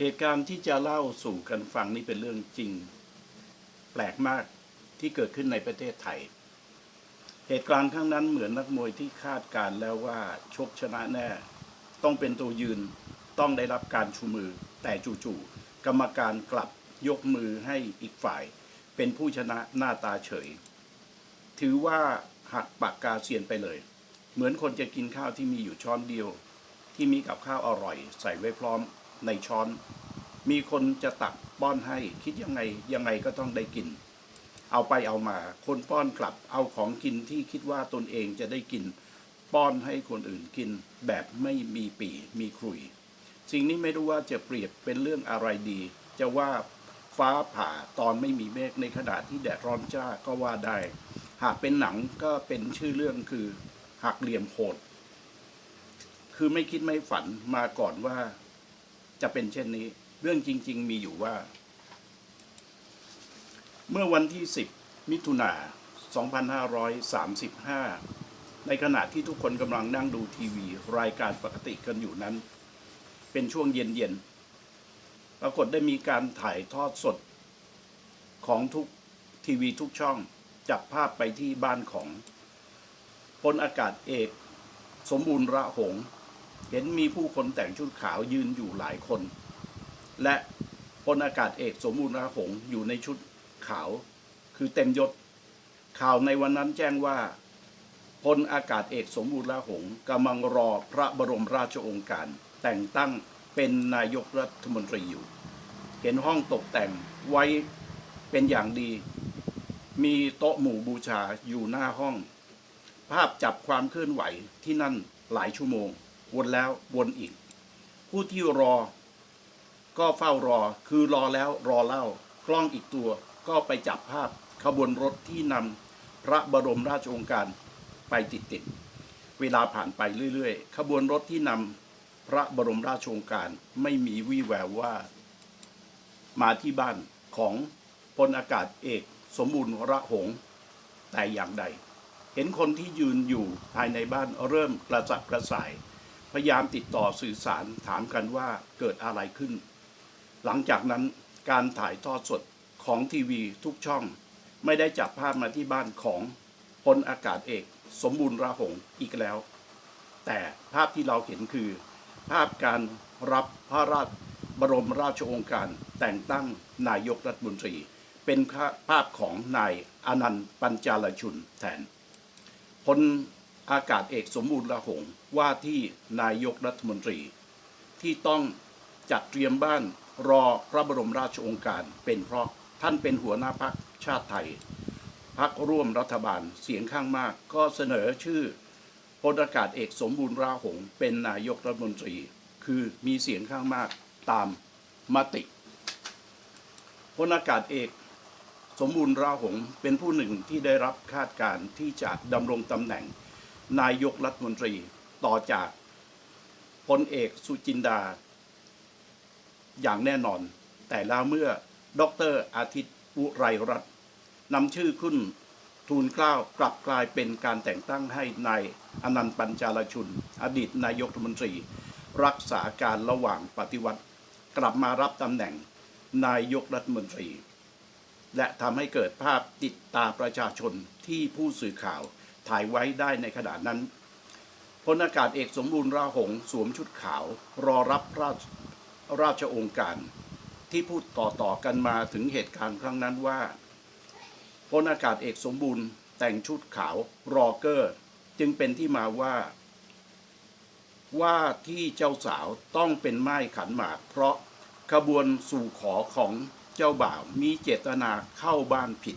เหตุการณ์ที่จะเล่าสู่กันฟังนี่เป็นเรื่องจริง แปลกมากที่เกิดขึ้นในประเทศไทย เหตุการณ์ครั้งนั้นเหมือนนักมวยที่คาดการแล้วว่าชกชนะแน่ ต้องเป็นตัวยืนต้องได้รับการชูมือ แต่จู่ๆกรรมการกลับยกมือให้อีกฝ่าย เป็นผู้ชนะหน้าตาเฉย ถือว่าหักปากกาเซียนไปเลย เหมือนคนจะกินข้าวที่มีอยู่ช้อนเดียว ที่มีกับข้าวอร่อย ใส่ไว้พร้อม ในช้อน มีคนจะตักป้อนให้คิดยังไงยังไงก็ต้องได้กิน เอาไปเอามา คนป้อนกลับเอาของกินที่คิดว่าตนเองจะได้กิน ป้อนให้คนอื่นกิน แบบไม่มีปีมีครุย สิ่งนี้ไม่รู้ว่าจะเปรียบเป็นเรื่องอะไรดี จะว่าฟ้าผ่าตอนไม่มีเมฆในขณะที่แดดร้อนจ้าก็ว่าได้ หากเป็นหนังก็เป็นชื่อเรื่องคือหักเหลี่ยมโหดคือไม่คิดไม่ฝันมาก่อนว่า จะเป็นเช่นนี้ เรื่องจริง ๆ มีอยู่ว่า เมื่อวันที่ 10 มิถุนา2535 ในขณะที่ทุกคนกำลังนั่งดูทีวี รายการปกติกันอยู่นั้น เป็นช่วงเย็นๆ ปรากฏได้มีการถ่ายทอดสด ของทุกทีวีทุกช่อง จับภาพไปที่บ้านของพลอากาศเอก สมบูรณ์ระหง เห็นมีผู้คนแต่งชุดขาวยืนอยู่หลายคน และพลอากาศเอกสมบูรณ์ระหงอยู่ในชุดขาว คือเต็มยศ ข่าวในวันนั้นแจ้งว่าพลอากาศเอกสมบูรณ์ระหงกำลังรอพระบรมราชองค์การ แต่งตั้งเป็นนายกรัฐมนตรีอยู่ เห็นห้องตกแต่งไว้เป็นอย่างดี มีโต๊ะหมู่บูชาอยู่หน้าห้อง ภาพจับความเคลื่อนไหวที่นั่นหลายชั่วโมง วนแล้ววนอีก ผู้ที่รอ ก็เฝ้ารอคือรอแล้วรอเล่ากล้องอีกตัวก็ไปจับภาพขบวนรถที่นำพระบรมราชองค์การไปติดติดๆเวลาผ่านไปเรื่อยๆ ขบวนรถที่นำพระบรมราชองการไม่มีวี่แววว่า มาที่บ้านของพลอากาศเอกสมบูรณ์ระหง แต่อย่างใด เห็นคนที่ยืนอยู่ภายในบ้านเริ่มกระสับกระส่าย พยายามติดต่อสื่อสารถามกันว่าเกิดอะไรขึ้น หลังจากนั้นการถ่ายทอดสดของทีวีทุกช่อง ไม่ได้จับภาพมาที่บ้านของพลอากาศเอกสมบูรณ์ระหงอีกแล้ว แต่ภาพที่เราเห็นคือ ภาพการรับพระราชบรมราชโองการแต่งตั้งนายกรัฐมนตรี เป็นภาพของนายอนันต์ปัญจาลชุนแทนพล อากาศเอกสมบูรณ์ละหงว่าที่นายกรัฐมนตรี ที่ต้องจัดเตรียมบ้านรอพระบรมราชองการเป็นเพราะท่านเป็นหัวหน้าพักชาติไทยพักร่วมรัฐบาลเสียงข้างมากก็เสนอชื่อพลอากาศเอกสมบูรณ์ราหงเป็นนายกรัฐมนตรี คือมีเสียงข้างมากตามมติพลอากาศเอกสมบูรณ์ราหงเป็นผู้หนึ่งที่ได้รับคาดการณ์ที่จะดำรงตำแหน่ง นายกรัฐมนตรีต่อจากพลเอกสุจินดา อย่างแน่นอน แต่แล้วเมื่อดรอาทิตย์อุไรรัตน์นำชื่อขึ้นทูลเกล้ากลับกลายเป็นการแต่งตั้งให้นายอนันต์ปัญจาลชุน อดีตนายกรัฐมนตรี รักษาการระหว่างปฏิวัติ กลับมารับตำแหน่งนายกรัฐมนตรี และทำให้เกิดภาพติดตาประชาชนที่ผู้สื่อข่าว ถ่ายไว้ได้ในขณะนั้นพลอากาศเอกสมบูรณ์ราหงสวมชุดขาว รอรับราชราชองค์การ ที่พูดต่อๆกันมาถึงเหตุการณ์ครั้งนั้นว่าพลอากาศเอกสมบูรณ์แต่งชุดขาวรอเกอร์จึงเป็นที่มาว่า ว่าที่เจ้าสาวต้องเป็นไม้ขันหมาก เพราะขบวนสู่ขอของเจ้าบ่าวมีเจตนาเข้าบ้านผิด